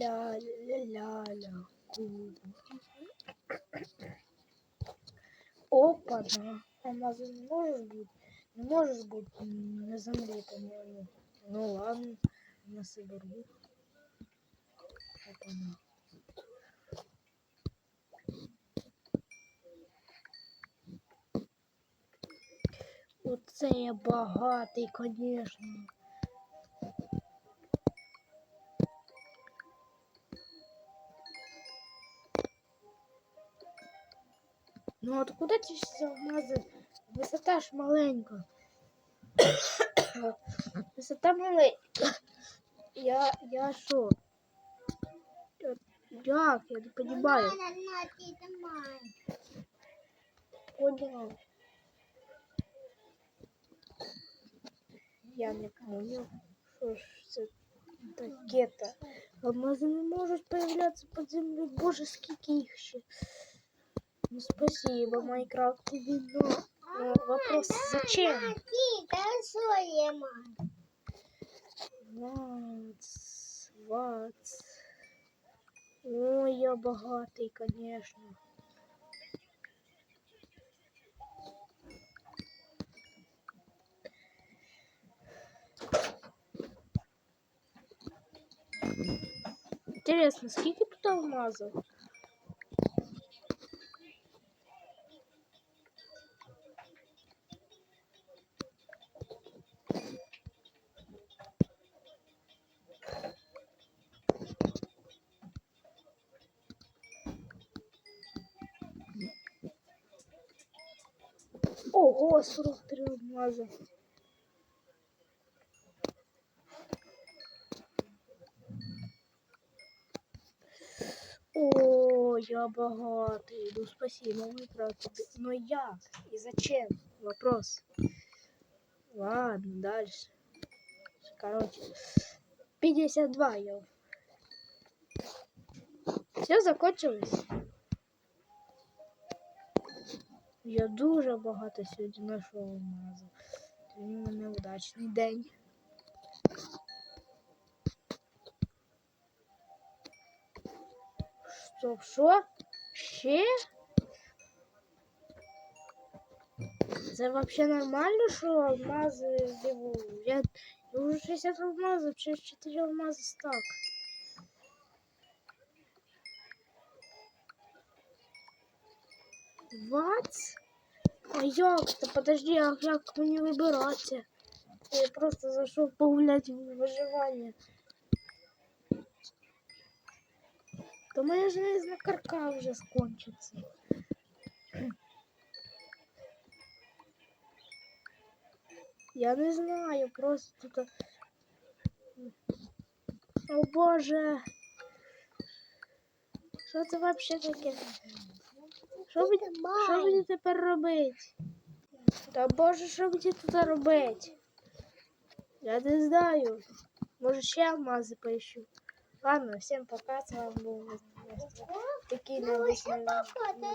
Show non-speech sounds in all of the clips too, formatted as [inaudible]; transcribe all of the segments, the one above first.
Ля-ля-ля-ля-ля. Опа, да. Алмазы не можешь быть. Не можешь быть на земле, по-моему. Ну ладно, насоберу. Опа, да. Оце я багатий, конечно. Ну откуда ці всі алмази? Висота ж маленька. Висота маленька. Я, я що? Як? Я не понимаю. Понял. Я не понял. Що ж це таке-то? Алмази не можуть появляться под землей. Боже, скільки їх ще. Ну, спасибо, Майнкрафт, тебе, но, но вопрос, зачем? Вац, вац. Ой, я богатый, конечно. Интересно, сколько тут алмазов? Ого, 43 алмаза. О, я богатый. Ну спасибо, мой брат. Но як? И зачем? Вопрос. Ладно, дальше. Короче, 52 я. Все закончилось. Я дуже багато сьогодні знайшов алмазу. Сьогодні у мене удачний день. Стоп, що? Ще? Це взагалі нормально, що алмази диву? Я, я вже 60 алмазів, через 4 алмази стак. What? А як то? Подожди, а як мені вибиратися? Я просто зайшов погуляти в виживання. То моя железна карка вже скончиться. Я не знаю, просто тут... О боже! Що це вообще таке? Що ви, що мені тепер робити? Та боже, що мені тут робити? Я не знаю. Може ще алмази поищу. Ладно, всем пока, с вами был такий необычный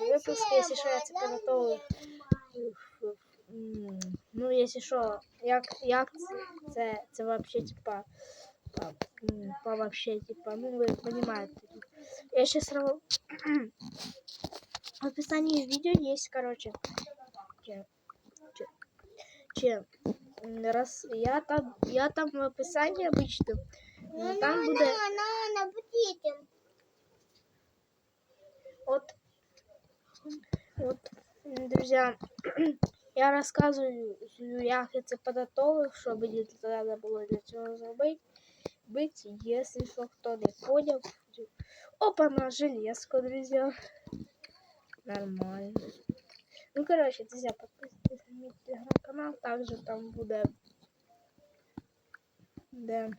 выпуск, если что, я це приготовлю. Ну, если що, як, як це, це, це вообще, типа, по, по вообще, типа, ну, вы понимаете. Я сейчас в описании видео есть, короче, чем, чем, раз я там, я там в описании обычно, но там будет... Вот, вот, друзья, [clears throat] я рассказываю, як я це подготовив, що мені треба було для цього зробити. Быть, если что, кто не понял. Опа, на железку, друзья. Нормально. Ну, короче, друзья, подписывайтесь на мой телеграм-канал. Также там будет... Да.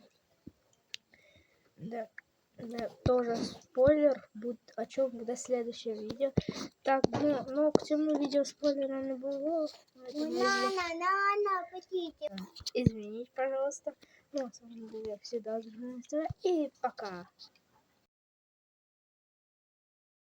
Да. Да, тоже спойлер, будет, о чем будет следующее видео. Так, ну, ну к цьому видео спойлера не было. Извините, пожалуйста. Ну, с вами был я всегда и пока.